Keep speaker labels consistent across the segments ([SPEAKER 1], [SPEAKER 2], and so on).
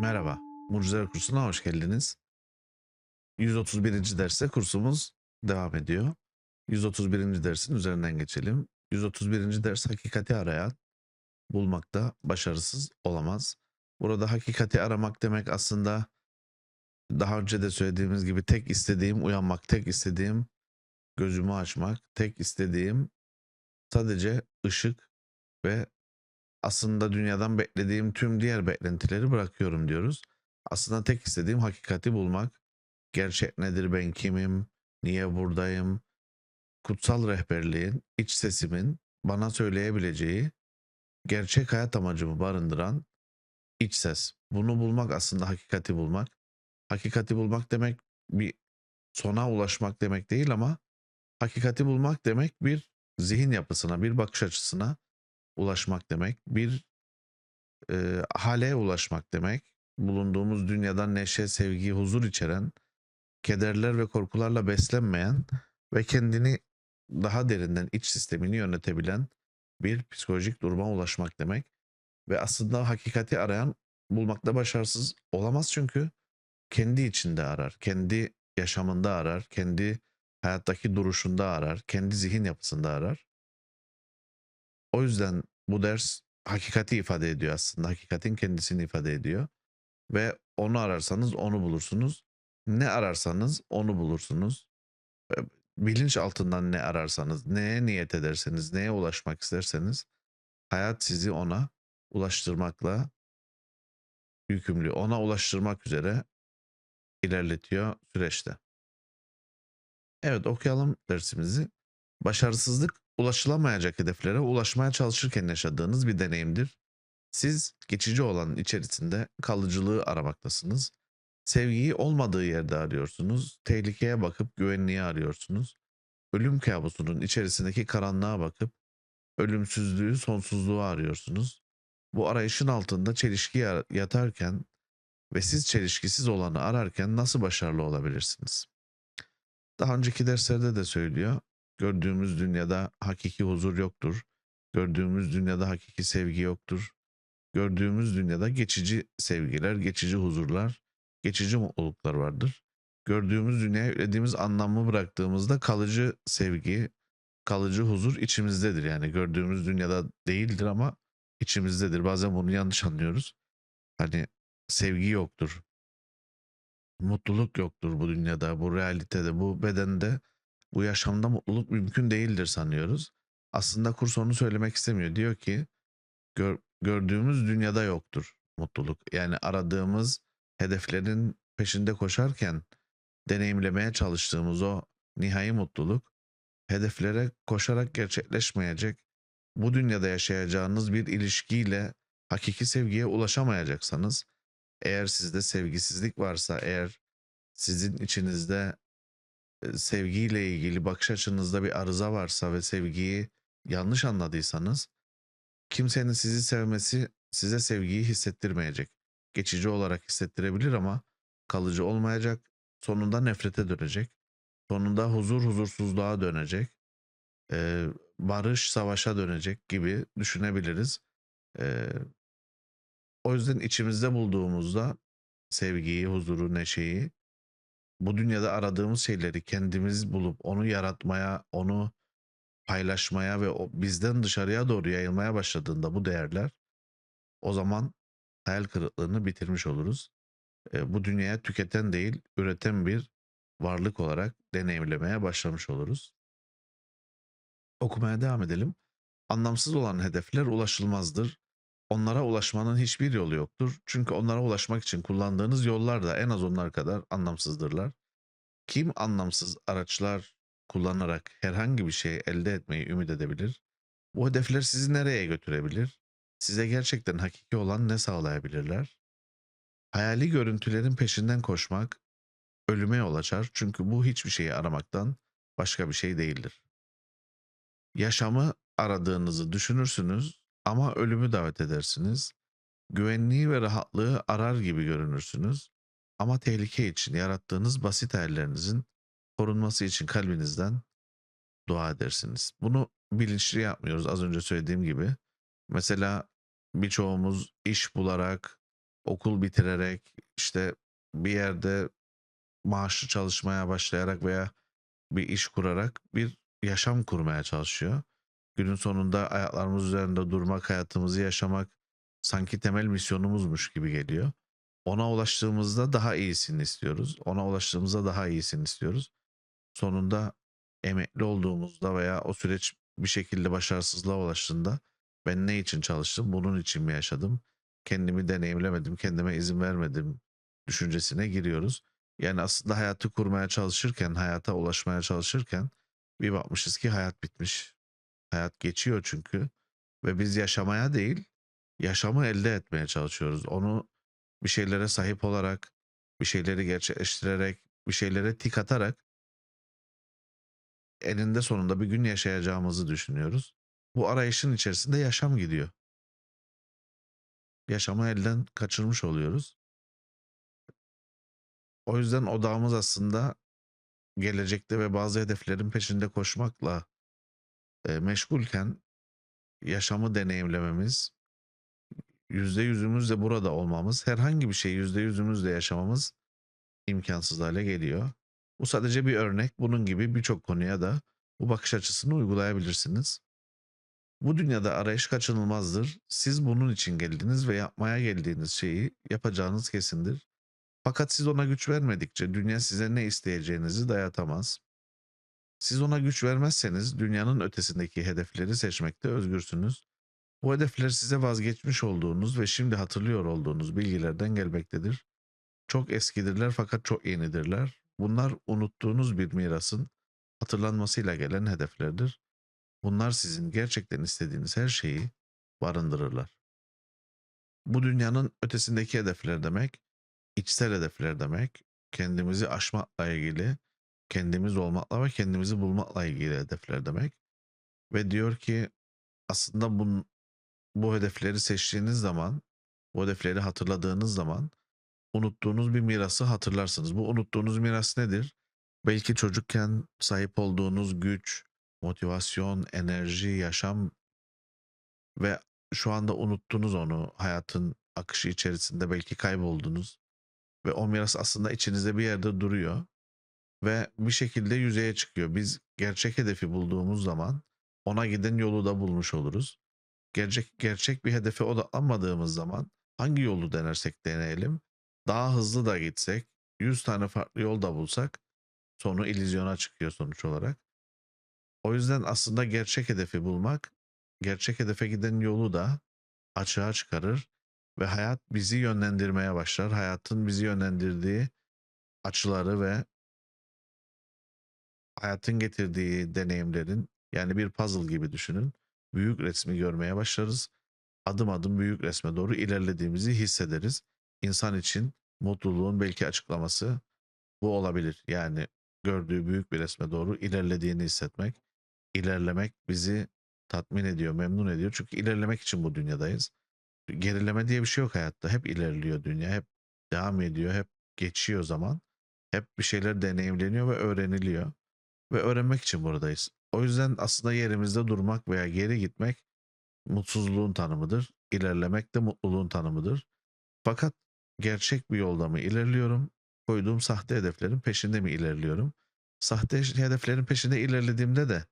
[SPEAKER 1] Merhaba, Mucizeler Kursu'na hoş geldiniz. 131. derste kursumuz devam ediyor. 131. dersin üzerinden geçelim. 131. ders hakikati arayan bulmakta başarısız olamaz. Burada hakikati aramak demek aslında daha önce de söylediğimiz gibi tek istediğim uyanmak, tek istediğim gözümü açmak, tek istediğim sadece ışık ve aslında dünyadan beklediğim tüm diğer beklentileri bırakıyorum diyoruz. Aslında tek istediğim hakikati bulmak. Gerçek nedir, ben kimim, niye buradayım? Kutsal rehberliğin, iç sesimin bana söyleyebileceği gerçek hayat amacımı barındıran iç ses. Bunu bulmak aslında hakikati bulmak. Hakikati bulmak demek bir sona ulaşmak demek değil ama hakikati bulmak demek bir zihin yapısına, bir bakış açısına ulaşmak demek, bir e, hale ulaşmak demek. Bulunduğumuz dünyadan neşe, sevgi, huzur içeren, kederler ve korkularla beslenmeyen ve kendini daha derinden iç sistemini yönetebilen bir psikolojik duruma ulaşmak demek. Ve aslında hakikati arayan bulmakta başarısız olamaz çünkü kendi içinde arar, kendi yaşamında arar, kendi hayattaki duruşunda arar, kendi zihin yapısında arar. O yüzden bu ders hakikati ifade ediyor aslında. Hakikatin kendisini ifade ediyor. Ve onu ararsanız onu bulursunuz. Ne ararsanız onu bulursunuz. E, Bilinç altından ne ararsanız, neye niyet ederseniz, neye ulaşmak isterseniz hayat sizi ona ulaştırmakla yükümlü. Ona ulaştırmak üzere ilerletiyor süreçte. Evet okuyalım dersimizi. Başarısızlık ulaşılamayacak hedeflere ulaşmaya çalışırken yaşadığınız bir deneyimdir. Siz geçici olanın içerisinde kalıcılığı aramaktasınız. Sevgiyi olmadığı yerde arıyorsunuz. Tehlikeye bakıp güvenliği arıyorsunuz. Ölüm kabusunun içerisindeki karanlığa bakıp ölümsüzlüğü, sonsuzluğu arıyorsunuz. Bu arayışın altında çelişki ya- yatarken ve siz çelişkisiz olanı ararken nasıl başarılı olabilirsiniz? Daha önceki derslerde de söylüyor. Gördüğümüz dünyada hakiki huzur yoktur. Gördüğümüz dünyada hakiki sevgi yoktur. Gördüğümüz dünyada geçici sevgiler, geçici huzurlar, geçici mutluluklar vardır. Gördüğümüz dünyaya yüklediğimiz anlamı bıraktığımızda kalıcı sevgi, kalıcı huzur içimizdedir. Yani gördüğümüz dünyada değildir ama içimizdedir. Bazen bunu yanlış anlıyoruz. Hani sevgi yoktur. Mutluluk yoktur bu dünyada, bu realitede, bu bedende, bu yaşamda mutluluk mümkün değildir sanıyoruz. Aslında kurs onu söylemek istemiyor. Diyor ki gör- gördüğümüz dünyada yoktur mutluluk. Yani aradığımız hedeflerin peşinde koşarken deneyimlemeye çalıştığımız o nihai mutluluk hedeflere koşarak gerçekleşmeyecek. Bu dünyada yaşayacağınız bir ilişkiyle hakiki sevgiye ulaşamayacaksanız eğer sizde sevgisizlik varsa, eğer sizin içinizde sevgiyle ilgili bakış açınızda bir arıza varsa ve sevgiyi yanlış anladıysanız kimsenin sizi sevmesi size sevgiyi hissettirmeyecek. Geçici olarak hissettirebilir ama kalıcı olmayacak. Sonunda nefrete dönecek. Sonunda huzur huzursuzluğa dönecek. Ee, barış savaşa dönecek gibi düşünebiliriz. Ee, o yüzden içimizde bulduğumuzda sevgiyi, huzuru, neşeyi bu dünyada aradığımız şeyleri kendimiz bulup onu yaratmaya, onu paylaşmaya ve o bizden dışarıya doğru yayılmaya başladığında bu değerler o zaman hayal kırıklığını bitirmiş oluruz. E, bu dünyaya tüketen değil, üreten bir varlık olarak deneyimlemeye başlamış oluruz. Okumaya devam edelim. Anlamsız olan hedefler ulaşılmazdır. Onlara ulaşmanın hiçbir yolu yoktur. Çünkü onlara ulaşmak için kullandığınız yollar da en az onlar kadar anlamsızdırlar. Kim anlamsız araçlar kullanarak herhangi bir şey elde etmeyi ümit edebilir? Bu hedefler sizi nereye götürebilir? Size gerçekten hakiki olan ne sağlayabilirler? Hayali görüntülerin peşinden koşmak ölüme yol açar çünkü bu hiçbir şeyi aramaktan başka bir şey değildir. Yaşamı aradığınızı düşünürsünüz ama ölümü davet edersiniz. Güvenliği ve rahatlığı arar gibi görünürsünüz ama tehlike için yarattığınız basit hayallerinizin korunması için kalbinizden dua edersiniz. Bunu bilinçli yapmıyoruz az önce söylediğim gibi. Mesela birçoğumuz iş bularak, okul bitirerek işte bir yerde maaşlı çalışmaya başlayarak veya bir iş kurarak bir yaşam kurmaya çalışıyor. Günün sonunda ayaklarımız üzerinde durmak, hayatımızı yaşamak sanki temel misyonumuzmuş gibi geliyor. Ona ulaştığımızda daha iyisini istiyoruz. Ona ulaştığımızda daha iyisini istiyoruz. Sonunda emekli olduğumuzda veya o süreç bir şekilde başarısızlığa ulaştığında ben ne için çalıştım, bunun için mi yaşadım, kendimi deneyimlemedim, kendime izin vermedim düşüncesine giriyoruz. Yani aslında hayatı kurmaya çalışırken, hayata ulaşmaya çalışırken bir bakmışız ki hayat bitmiş. Hayat geçiyor çünkü ve biz yaşamaya değil, yaşamı elde etmeye çalışıyoruz. Onu bir şeylere sahip olarak, bir şeyleri gerçekleştirerek, bir şeylere tik atarak eninde sonunda bir gün yaşayacağımızı düşünüyoruz. Bu arayışın içerisinde yaşam gidiyor. Yaşamı elden kaçırmış oluyoruz. O yüzden odağımız aslında gelecekte ve bazı hedeflerin peşinde koşmakla e, meşgulken yaşamı deneyimlememiz, yüzde yüzümüzle burada olmamız, herhangi bir şey yüzde yüzümüzle yaşamamız imkansız hale geliyor. Bu sadece bir örnek. Bunun gibi birçok konuya da bu bakış açısını uygulayabilirsiniz. Bu dünyada arayış kaçınılmazdır. Siz bunun için geldiniz ve yapmaya geldiğiniz şeyi yapacağınız kesindir. Fakat siz ona güç vermedikçe dünya size ne isteyeceğinizi dayatamaz. Siz ona güç vermezseniz dünyanın ötesindeki hedefleri seçmekte özgürsünüz. Bu hedefler size vazgeçmiş olduğunuz ve şimdi hatırlıyor olduğunuz bilgilerden gelmektedir. Çok eskidirler fakat çok yenidirler. Bunlar unuttuğunuz bir mirasın hatırlanmasıyla gelen hedeflerdir. Bunlar sizin gerçekten istediğiniz her şeyi barındırırlar. Bu dünyanın ötesindeki hedefler demek, içsel hedefler demek, kendimizi aşmakla ilgili, kendimiz olmakla ve kendimizi bulmakla ilgili hedefler demek. Ve diyor ki aslında bu, bu hedefleri seçtiğiniz zaman, bu hedefleri hatırladığınız zaman unuttuğunuz bir mirası hatırlarsınız. Bu unuttuğunuz miras nedir? Belki çocukken sahip olduğunuz güç, motivasyon, enerji, yaşam ve şu anda unuttunuz onu hayatın akışı içerisinde belki kayboldunuz ve o miras aslında içinizde bir yerde duruyor ve bir şekilde yüzeye çıkıyor. Biz gerçek hedefi bulduğumuz zaman ona giden yolu da bulmuş oluruz. Gerçek gerçek bir hedefe odaklanmadığımız zaman hangi yolu denersek deneyelim daha hızlı da gitsek 100 tane farklı yol da bulsak sonu illüzyona çıkıyor sonuç olarak. O yüzden aslında gerçek hedefi bulmak, gerçek hedefe giden yolu da açığa çıkarır ve hayat bizi yönlendirmeye başlar. Hayatın bizi yönlendirdiği açıları ve hayatın getirdiği deneyimlerin yani bir puzzle gibi düşünün. Büyük resmi görmeye başlarız. Adım adım büyük resme doğru ilerlediğimizi hissederiz. İnsan için mutluluğun belki açıklaması bu olabilir. Yani gördüğü büyük bir resme doğru ilerlediğini hissetmek, ilerlemek bizi tatmin ediyor, memnun ediyor. Çünkü ilerlemek için bu dünyadayız. Gerileme diye bir şey yok hayatta. Hep ilerliyor dünya, hep devam ediyor, hep geçiyor zaman. Hep bir şeyler deneyimleniyor ve öğreniliyor. Ve öğrenmek için buradayız. O yüzden aslında yerimizde durmak veya geri gitmek mutsuzluğun tanımıdır. İlerlemek de mutluluğun tanımıdır. Fakat gerçek bir yolda mı ilerliyorum? Koyduğum sahte hedeflerin peşinde mi ilerliyorum? Sahte hedeflerin peşinde ilerlediğimde de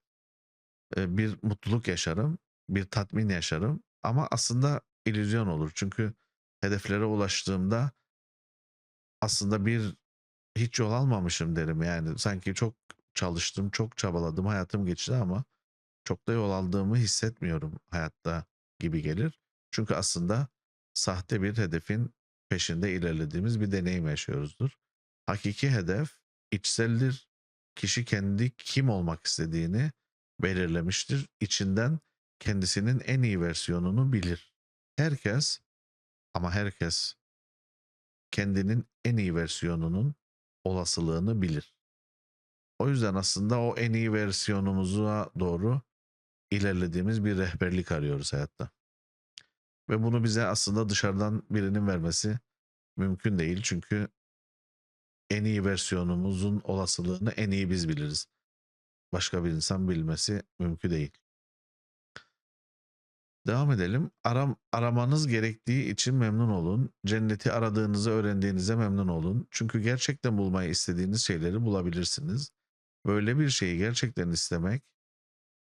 [SPEAKER 1] e, bir mutluluk yaşarım, bir tatmin yaşarım ama aslında illüzyon olur. Çünkü hedeflere ulaştığımda aslında bir hiç yol almamışım derim yani. Sanki çok çalıştım, çok çabaladım, hayatım geçti ama çok da yol aldığımı hissetmiyorum hayatta gibi gelir. Çünkü aslında sahte bir hedefin peşinde ilerlediğimiz bir deneyim yaşıyoruzdur. Hakiki hedef içseldir. Kişi kendi kim olmak istediğini belirlemiştir. İçinden kendisinin en iyi versiyonunu bilir. Herkes ama herkes kendinin en iyi versiyonunun olasılığını bilir. O yüzden aslında o en iyi versiyonumuza doğru ilerlediğimiz bir rehberlik arıyoruz hayatta. Ve bunu bize aslında dışarıdan birinin vermesi mümkün değil. Çünkü en iyi versiyonumuzun olasılığını en iyi biz biliriz. Başka bir insan bilmesi mümkün değil. Devam edelim. Aram, aramanız gerektiği için memnun olun. Cenneti aradığınızı öğrendiğinize memnun olun. Çünkü gerçekten bulmayı istediğiniz şeyleri bulabilirsiniz. Böyle bir şeyi gerçekten istemek,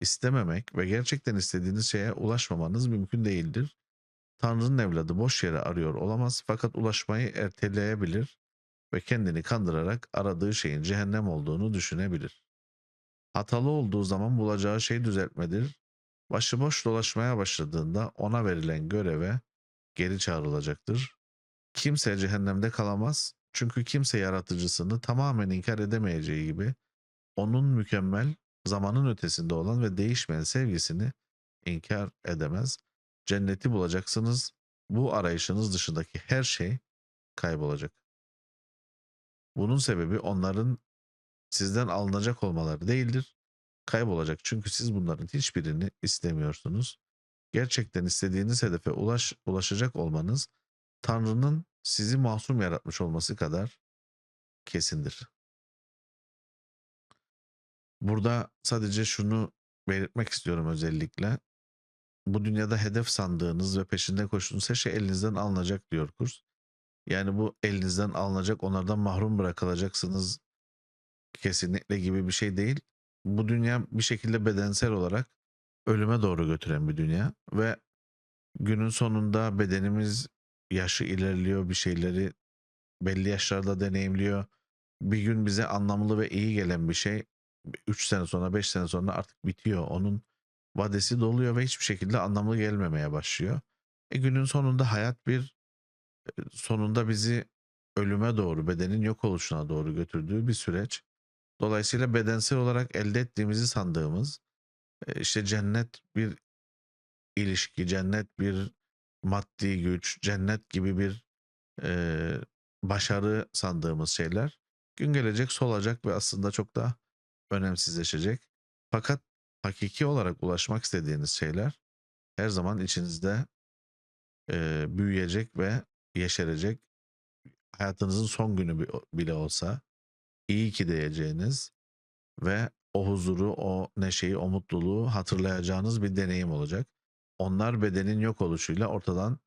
[SPEAKER 1] istememek ve gerçekten istediğiniz şeye ulaşmamanız mümkün değildir. Tanrı'nın evladı boş yere arıyor olamaz fakat ulaşmayı erteleyebilir ve kendini kandırarak aradığı şeyin cehennem olduğunu düşünebilir. Hatalı olduğu zaman bulacağı şey düzeltmedir. Başıboş dolaşmaya başladığında ona verilen göreve geri çağrılacaktır. Kimse cehennemde kalamaz. Çünkü kimse yaratıcısını tamamen inkar edemeyeceği gibi onun mükemmel, zamanın ötesinde olan ve değişmeyen sevgisini inkar edemez. Cenneti bulacaksınız. Bu arayışınız dışındaki her şey kaybolacak. Bunun sebebi onların sizden alınacak olmaları değildir. Kaybolacak çünkü siz bunların hiçbirini istemiyorsunuz. Gerçekten istediğiniz hedefe ulaş, ulaşacak olmanız Tanrı'nın sizi masum yaratmış olması kadar kesindir. Burada sadece şunu belirtmek istiyorum özellikle. Bu dünyada hedef sandığınız ve peşinde koştuğunuz her şey elinizden alınacak diyor kurs. Yani bu elinizden alınacak, onlardan mahrum bırakılacaksınız kesinlikle gibi bir şey değil. Bu dünya bir şekilde bedensel olarak ölüme doğru götüren bir dünya ve günün sonunda bedenimiz yaşı ilerliyor, bir şeyleri belli yaşlarda deneyimliyor. Bir gün bize anlamlı ve iyi gelen bir şey 3 sene sonra 5 sene sonra artık bitiyor. Onun vadesi doluyor ve hiçbir şekilde anlamlı gelmemeye başlıyor. E günün sonunda hayat bir e, sonunda bizi ölüme doğru, bedenin yok oluşuna doğru götürdüğü bir süreç. Dolayısıyla bedensel olarak elde ettiğimizi sandığımız e, işte cennet bir ilişki, cennet bir maddi güç, cennet gibi bir e, başarı sandığımız şeyler gün gelecek solacak ve aslında çok da önemsizleşecek. Fakat hakiki olarak ulaşmak istediğiniz şeyler her zaman içinizde e, büyüyecek ve yeşerecek. Hayatınızın son günü bi- bile olsa iyi ki diyeceğiniz ve o huzuru, o neşeyi, o mutluluğu hatırlayacağınız bir deneyim olacak. Onlar bedenin yok oluşuyla ortadan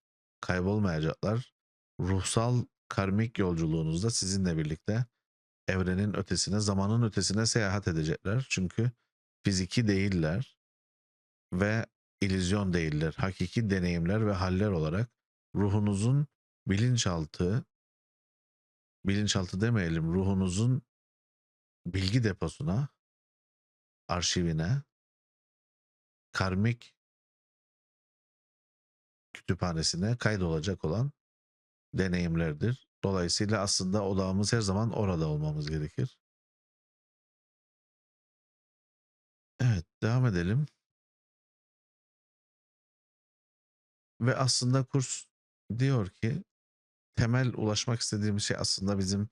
[SPEAKER 1] kaybolmayacaklar. Ruhsal karmik yolculuğunuzda sizinle birlikte evrenin ötesine, zamanın ötesine seyahat edecekler. Çünkü fiziki değiller ve illüzyon değiller. Hakiki deneyimler ve haller olarak ruhunuzun bilinçaltı, bilinçaltı demeyelim, ruhunuzun bilgi deposuna, arşivine, karmik kütüphanesine kaydolacak olan deneyimlerdir. Dolayısıyla aslında odağımız her zaman orada olmamız gerekir. Evet, devam edelim. Ve aslında kurs diyor ki temel ulaşmak istediğimiz şey aslında bizim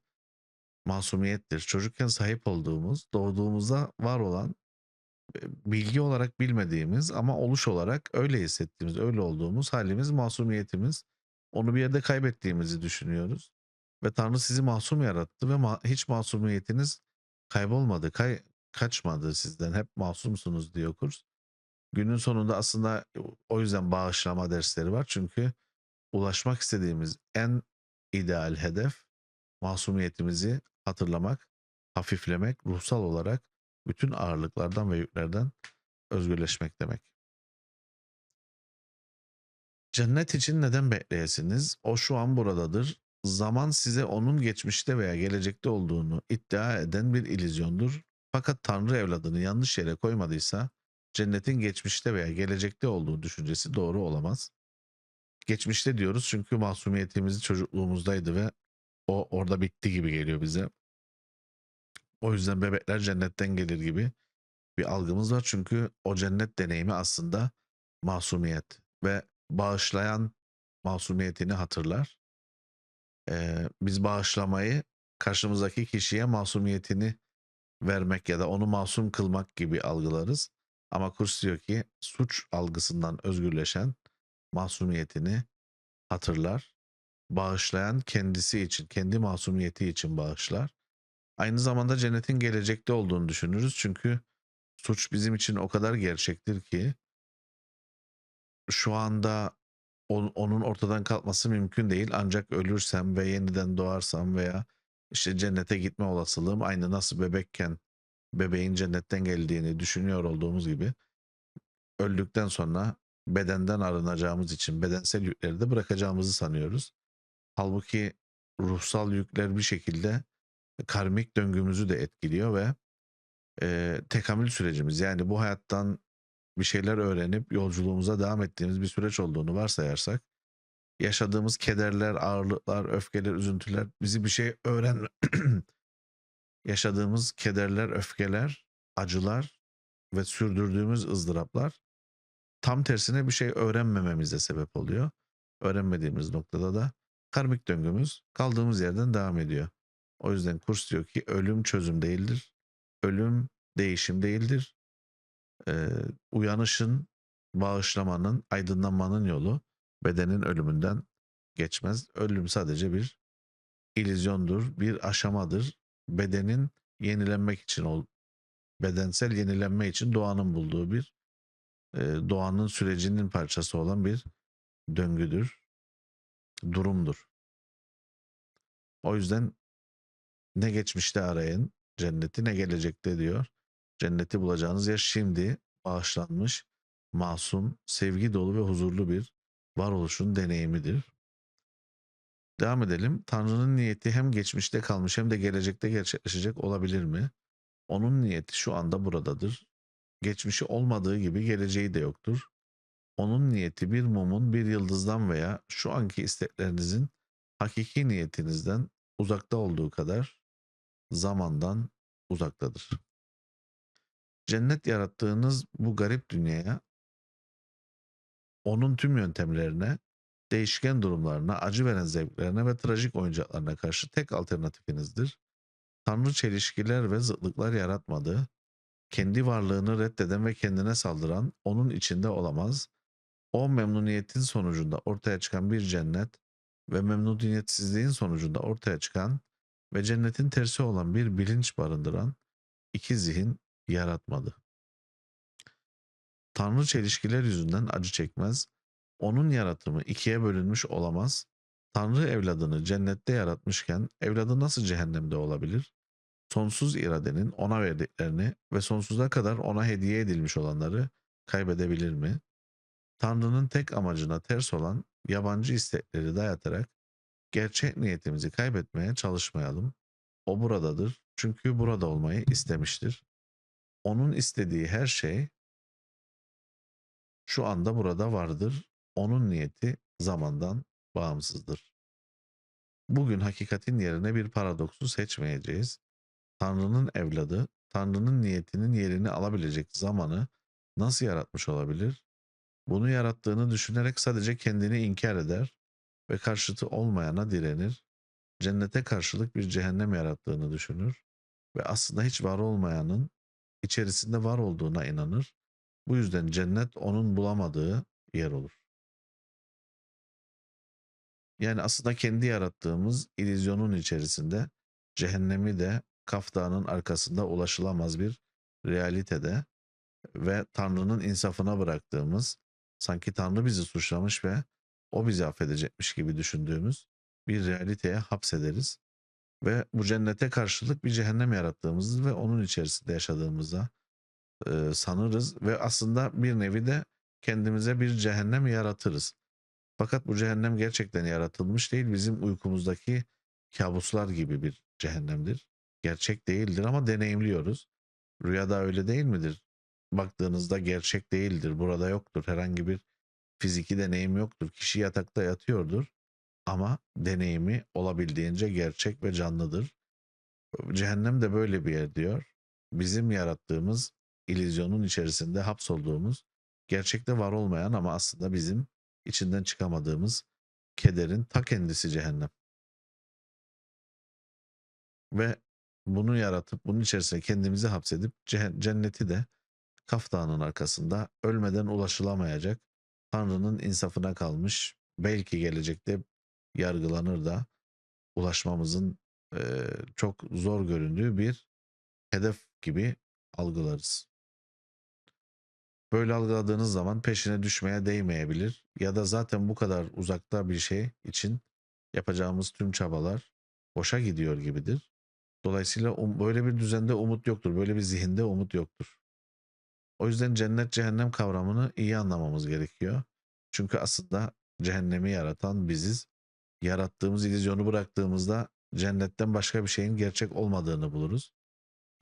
[SPEAKER 1] masumiyettir. Çocukken sahip olduğumuz, doğduğumuzda var olan e, bilgi olarak bilmediğimiz ama oluş olarak öyle hissettiğimiz, öyle olduğumuz halimiz masumiyetimiz. Onu bir yerde kaybettiğimizi düşünüyoruz. Ve Tanrı sizi masum yarattı ve ma- hiç masumiyetiniz kaybolmadı, kay kaçmadı sizden. Hep masumsunuz diyor kurs. Günün sonunda aslında o yüzden bağışlama dersleri var. Çünkü ulaşmak istediğimiz en ideal hedef masumiyetimizi hatırlamak, hafiflemek, ruhsal olarak bütün ağırlıklardan ve yüklerden özgürleşmek demek. Cennet için neden bekleyesiniz? O şu an buradadır. Zaman size onun geçmişte veya gelecekte olduğunu iddia eden bir illüzyondur. Fakat Tanrı evladını yanlış yere koymadıysa cennetin geçmişte veya gelecekte olduğu düşüncesi doğru olamaz. Geçmişte diyoruz çünkü masumiyetimiz çocukluğumuzdaydı ve o orada bitti gibi geliyor bize. O yüzden bebekler cennetten gelir gibi bir algımız var. Çünkü o cennet deneyimi aslında masumiyet ve bağışlayan masumiyetini hatırlar. Ee, biz bağışlamayı karşımızdaki kişiye masumiyetini vermek ya da onu masum kılmak gibi algılarız. Ama kurs diyor ki suç algısından özgürleşen masumiyetini hatırlar. Bağışlayan kendisi için, kendi masumiyeti için bağışlar. Aynı zamanda cennetin gelecekte olduğunu düşünürüz. Çünkü suç bizim için o kadar gerçektir ki şu anda onun ortadan kalkması mümkün değil. Ancak ölürsem ve yeniden doğarsam veya işte cennete gitme olasılığım aynı nasıl bebekken bebeğin cennetten geldiğini düşünüyor olduğumuz gibi öldükten sonra bedenden arınacağımız için bedensel yükleri de bırakacağımızı sanıyoruz. Halbuki ruhsal yükler bir şekilde karmik döngümüzü de etkiliyor ve e, tekamül sürecimiz yani bu hayattan bir şeyler öğrenip yolculuğumuza devam ettiğimiz bir süreç olduğunu varsayarsak yaşadığımız kederler, ağırlıklar, öfkeler, üzüntüler bizi bir şey öğren yaşadığımız kederler, öfkeler, acılar ve sürdürdüğümüz ızdıraplar tam tersine bir şey öğrenmememize sebep oluyor. Öğrenmediğimiz noktada da karmik döngümüz kaldığımız yerden devam ediyor. O yüzden kurs diyor ki ölüm çözüm değildir. Ölüm değişim değildir. Uyanışın, bağışlamanın, aydınlanmanın yolu bedenin ölümünden geçmez. Ölüm sadece bir illüzyondur, bir aşamadır. Bedenin yenilenmek için bedensel yenilenme için doğanın bulduğu bir doğanın sürecinin parçası olan bir döngüdür, durumdur. O yüzden ne geçmişte arayın cenneti ne gelecekte diyor. Cenneti bulacağınız yer şimdi bağışlanmış, masum, sevgi dolu ve huzurlu bir varoluşun deneyimidir. Devam edelim. Tanrı'nın niyeti hem geçmişte kalmış hem de gelecekte gerçekleşecek olabilir mi? Onun niyeti şu anda buradadır. Geçmişi olmadığı gibi geleceği de yoktur. Onun niyeti bir mumun bir yıldızdan veya şu anki isteklerinizin hakiki niyetinizden uzakta olduğu kadar zamandan uzaktadır. Cennet yarattığınız bu garip dünyaya onun tüm yöntemlerine, değişken durumlarına, acı veren zevklerine ve trajik oyuncaklarına karşı tek alternatifinizdir. Tanrı çelişkiler ve zıtlıklar yaratmadı. Kendi varlığını reddeden ve kendine saldıran onun içinde olamaz. O memnuniyetin sonucunda ortaya çıkan bir cennet ve memnuniyetsizliğin sonucunda ortaya çıkan ve cennetin tersi olan bir bilinç barındıran iki zihin yaratmadı. Tanrı çelişkiler yüzünden acı çekmez. Onun yaratımı ikiye bölünmüş olamaz. Tanrı evladını cennette yaratmışken evladı nasıl cehennemde olabilir? Sonsuz iradenin ona verdiklerini ve sonsuza kadar ona hediye edilmiş olanları kaybedebilir mi? Tanrı'nın tek amacına ters olan yabancı istekleri dayatarak gerçek niyetimizi kaybetmeye çalışmayalım. O buradadır çünkü burada olmayı istemiştir. Onun istediği her şey şu anda burada vardır. Onun niyeti zamandan bağımsızdır. Bugün hakikatin yerine bir paradoksu seçmeyeceğiz. Tanrı'nın evladı, Tanrı'nın niyetinin yerini alabilecek zamanı nasıl yaratmış olabilir? Bunu yarattığını düşünerek sadece kendini inkar eder ve karşıtı olmayana direnir. Cennete karşılık bir cehennem yarattığını düşünür ve aslında hiç var olmayanın içerisinde var olduğuna inanır. Bu yüzden cennet onun bulamadığı yer olur. Yani aslında kendi yarattığımız illüzyonun içerisinde cehennemi de Kaf arkasında ulaşılamaz bir realitede ve Tanrı'nın insafına bıraktığımız, sanki Tanrı bizi suçlamış ve o bizi affedecekmiş gibi düşündüğümüz bir realiteye hapsederiz. Ve bu cennete karşılık bir cehennem yarattığımızı ve onun içerisinde yaşadığımıza e, sanırız ve aslında bir nevi de kendimize bir cehennem yaratırız. Fakat bu cehennem gerçekten yaratılmış değil, bizim uykumuzdaki kabuslar gibi bir cehennemdir. Gerçek değildir ama deneyimliyoruz. Rüyada öyle değil midir? Baktığınızda gerçek değildir, burada yoktur, herhangi bir fiziki deneyim yoktur. Kişi yatakta yatıyordur ama deneyimi olabildiğince gerçek ve canlıdır. Cehennem de böyle bir yer diyor. Bizim yarattığımız illüzyonun içerisinde hapsolduğumuz, gerçekte var olmayan ama aslında bizim içinden çıkamadığımız kederin ta kendisi cehennem. Ve bunu yaratıp bunun içerisine kendimizi hapsedip cenneti de Kaf arkasında ölmeden ulaşılamayacak Tanrı'nın insafına kalmış belki gelecekte yargılanır da ulaşmamızın eee, çok zor göründüğü bir hedef gibi algılarız. Böyle algıladığınız zaman peşine düşmeye değmeyebilir ya da zaten bu kadar uzakta bir şey için yapacağımız tüm çabalar boşa gidiyor gibidir. Dolayısıyla um- böyle bir düzende umut yoktur. Böyle bir zihinde umut yoktur. O yüzden cennet cehennem kavramını iyi anlamamız gerekiyor. Çünkü aslında cehennemi yaratan biziz. Yarattığımız illüzyonu bıraktığımızda cennetten başka bir şeyin gerçek olmadığını buluruz.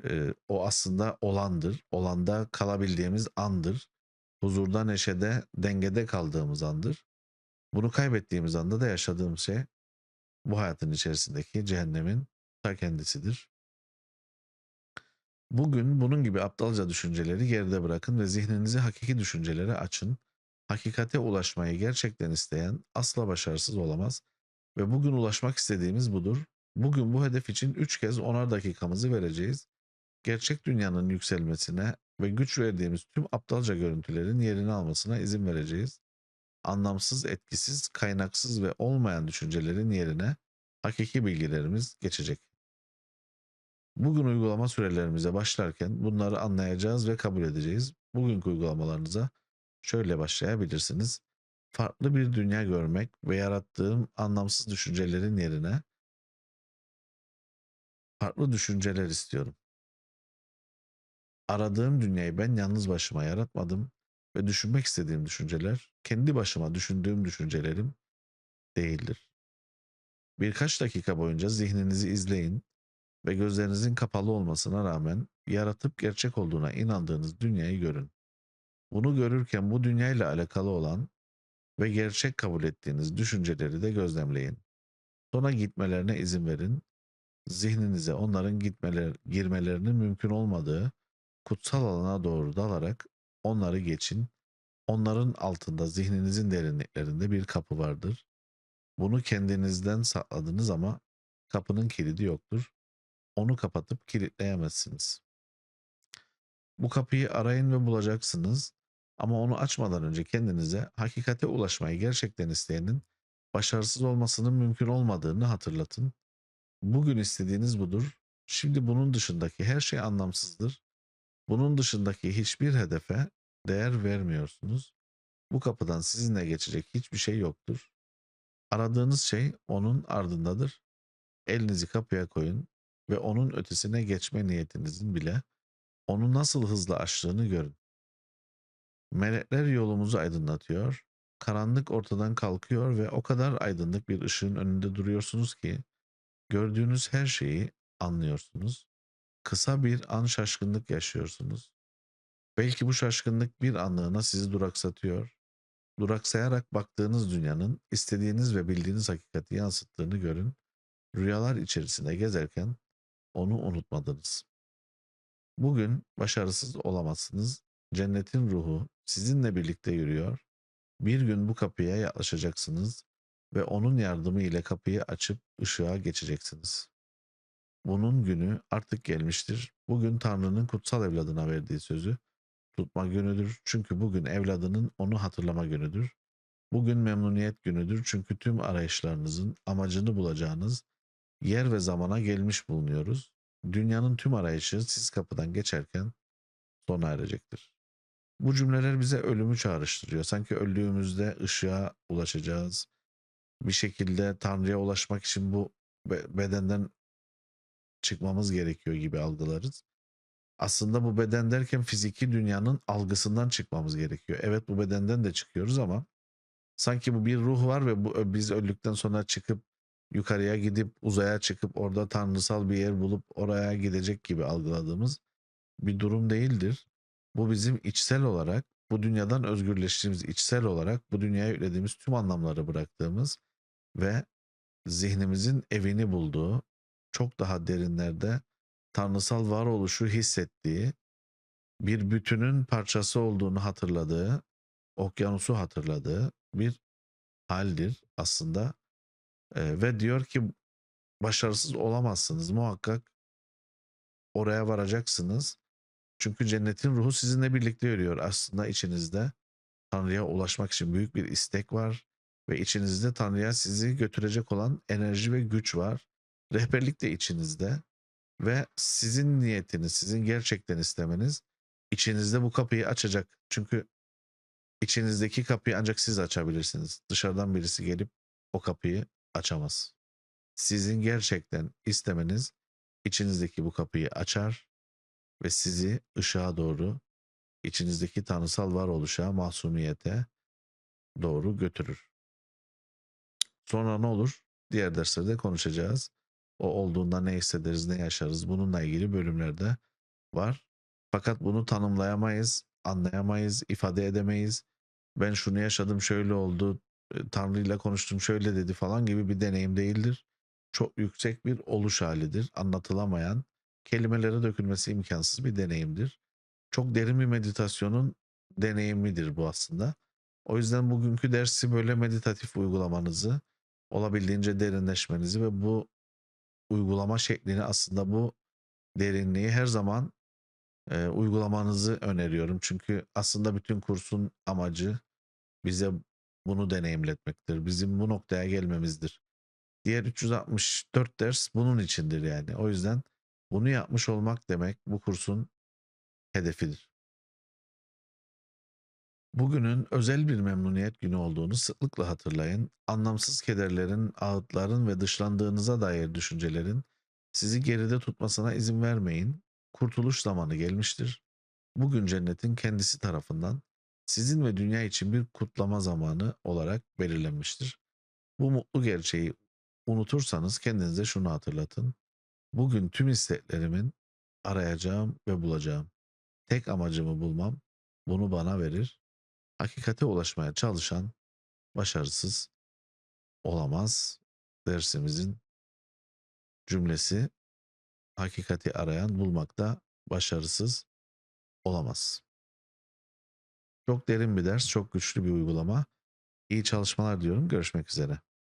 [SPEAKER 1] Ee, o aslında olandır. Olanda kalabildiğimiz andır. Huzurda, neşede, dengede kaldığımız andır. Bunu kaybettiğimiz anda da yaşadığımız şey bu hayatın içerisindeki cehennemin ta kendisidir. Bugün bunun gibi aptalca düşünceleri geride bırakın ve zihninizi hakiki düşüncelere açın. Hakikate ulaşmayı gerçekten isteyen asla başarısız olamaz ve bugün ulaşmak istediğimiz budur. Bugün bu hedef için 3 kez 10'ar dakikamızı vereceğiz. Gerçek dünyanın yükselmesine ve güç verdiğimiz tüm aptalca görüntülerin yerini almasına izin vereceğiz. Anlamsız, etkisiz, kaynaksız ve olmayan düşüncelerin yerine hakiki bilgilerimiz geçecek. Bugün uygulama sürelerimize başlarken bunları anlayacağız ve kabul edeceğiz. Bugünkü uygulamalarınıza şöyle başlayabilirsiniz. Farklı bir dünya görmek ve yarattığım anlamsız düşüncelerin yerine farklı düşünceler istiyorum. Aradığım dünyayı ben yalnız başıma yaratmadım ve düşünmek istediğim düşünceler kendi başıma düşündüğüm düşüncelerim değildir. Birkaç dakika boyunca zihninizi izleyin ve gözlerinizin kapalı olmasına rağmen yaratıp gerçek olduğuna inandığınız dünyayı görün. Bunu görürken bu dünyayla alakalı olan ve gerçek kabul ettiğiniz düşünceleri de gözlemleyin. Sonra gitmelerine izin verin. Zihninize onların gitmeler, girmelerinin mümkün olmadığı kutsal alana doğru dalarak onları geçin. Onların altında zihninizin derinliklerinde bir kapı vardır. Bunu kendinizden sakladınız ama kapının kilidi yoktur. Onu kapatıp kilitleyemezsiniz. Bu kapıyı arayın ve bulacaksınız. Ama onu açmadan önce kendinize hakikate ulaşmayı gerçekten isteyenin başarısız olmasının mümkün olmadığını hatırlatın. Bugün istediğiniz budur. Şimdi bunun dışındaki her şey anlamsızdır. Bunun dışındaki hiçbir hedefe değer vermiyorsunuz. Bu kapıdan sizinle geçecek hiçbir şey yoktur. Aradığınız şey onun ardındadır. Elinizi kapıya koyun ve onun ötesine geçme niyetinizin bile onu nasıl hızlı aştığını görün. Melekler yolumuzu aydınlatıyor. Karanlık ortadan kalkıyor ve o kadar aydınlık bir ışığın önünde duruyorsunuz ki gördüğünüz her şeyi anlıyorsunuz. Kısa bir an şaşkınlık yaşıyorsunuz. Belki bu şaşkınlık bir anlığına sizi duraksatıyor. Duraksayarak baktığınız dünyanın istediğiniz ve bildiğiniz hakikati yansıttığını görün. Rüyalar içerisinde gezerken onu unutmadınız. Bugün başarısız olamazsınız. Cennetin ruhu sizinle birlikte yürüyor. Bir gün bu kapıya yaklaşacaksınız ve onun yardımı ile kapıyı açıp ışığa geçeceksiniz. Bunun günü artık gelmiştir. Bugün Tanrı'nın kutsal evladına verdiği sözü tutma günüdür. Çünkü bugün evladının onu hatırlama günüdür. Bugün memnuniyet günüdür. Çünkü tüm arayışlarınızın amacını bulacağınız yer ve zamana gelmiş bulunuyoruz. Dünyanın tüm arayışı siz kapıdan geçerken sona erecektir. Bu cümleler bize ölümü çağrıştırıyor. Sanki öldüğümüzde ışığa ulaşacağız. Bir şekilde Tanrı'ya ulaşmak için bu bedenden çıkmamız gerekiyor gibi algılarız. Aslında bu beden derken fiziki dünyanın algısından çıkmamız gerekiyor. Evet bu bedenden de çıkıyoruz ama sanki bu bir ruh var ve bu biz öldükten sonra çıkıp yukarıya gidip uzaya çıkıp orada tanrısal bir yer bulup oraya gidecek gibi algıladığımız bir durum değildir. Bu bizim içsel olarak bu dünyadan özgürleştiğimiz içsel olarak bu dünyaya yüklediğimiz tüm anlamları bıraktığımız ve zihnimizin evini bulduğu çok daha derinlerde tanrısal varoluşu hissettiği bir bütünün parçası olduğunu hatırladığı, okyanusu hatırladığı bir haldir aslında. Ee, ve diyor ki başarısız olamazsınız muhakkak oraya varacaksınız. Çünkü cennetin ruhu sizinle birlikte yürüyor. Aslında içinizde Tanrı'ya ulaşmak için büyük bir istek var ve içinizde Tanrı'ya sizi götürecek olan enerji ve güç var. Rehberlik de içinizde ve sizin niyetiniz, sizin gerçekten istemeniz içinizde bu kapıyı açacak. Çünkü içinizdeki kapıyı ancak siz açabilirsiniz. Dışarıdan birisi gelip o kapıyı açamaz. Sizin gerçekten istemeniz içinizdeki bu kapıyı açar ve sizi ışığa doğru, içinizdeki tanrısal varoluşa, masumiyete doğru götürür. Sonra ne olur? Diğer derslerde konuşacağız. O olduğunda ne hissederiz, ne yaşarız bununla ilgili bölümlerde var. Fakat bunu tanımlayamayız, anlayamayız, ifade edemeyiz. Ben şunu yaşadım, şöyle oldu, e, Tanrı ile konuştum, şöyle dedi falan gibi bir deneyim değildir. Çok yüksek bir oluş halidir. Anlatılamayan, kelimelere dökülmesi imkansız bir deneyimdir. Çok derin bir meditasyonun deneyimidir bu aslında. O yüzden bugünkü dersi böyle meditatif uygulamanızı, olabildiğince derinleşmenizi ve bu uygulama şeklini aslında bu derinliği her zaman e, uygulamanızı öneriyorum. Çünkü aslında bütün kursun amacı bize bunu deneyimletmektir. Bizim bu noktaya gelmemizdir. Diğer 364 ders bunun içindir yani. O yüzden bunu yapmış olmak demek bu kursun hedefidir. Bugünün özel bir memnuniyet günü olduğunu sıklıkla hatırlayın. Anlamsız kederlerin, ağıtların ve dışlandığınıza dair düşüncelerin sizi geride tutmasına izin vermeyin. Kurtuluş zamanı gelmiştir. Bugün cennetin kendisi tarafından sizin ve dünya için bir kutlama zamanı olarak belirlenmiştir. Bu mutlu gerçeği unutursanız kendinize şunu hatırlatın. Bugün tüm isteklerimin arayacağım ve bulacağım. Tek amacımı bulmam bunu bana verir. Hakikate ulaşmaya çalışan başarısız olamaz. Dersimizin cümlesi hakikati arayan bulmakta başarısız olamaz. Çok derin bir ders, çok güçlü bir uygulama. İyi çalışmalar diyorum. Görüşmek üzere.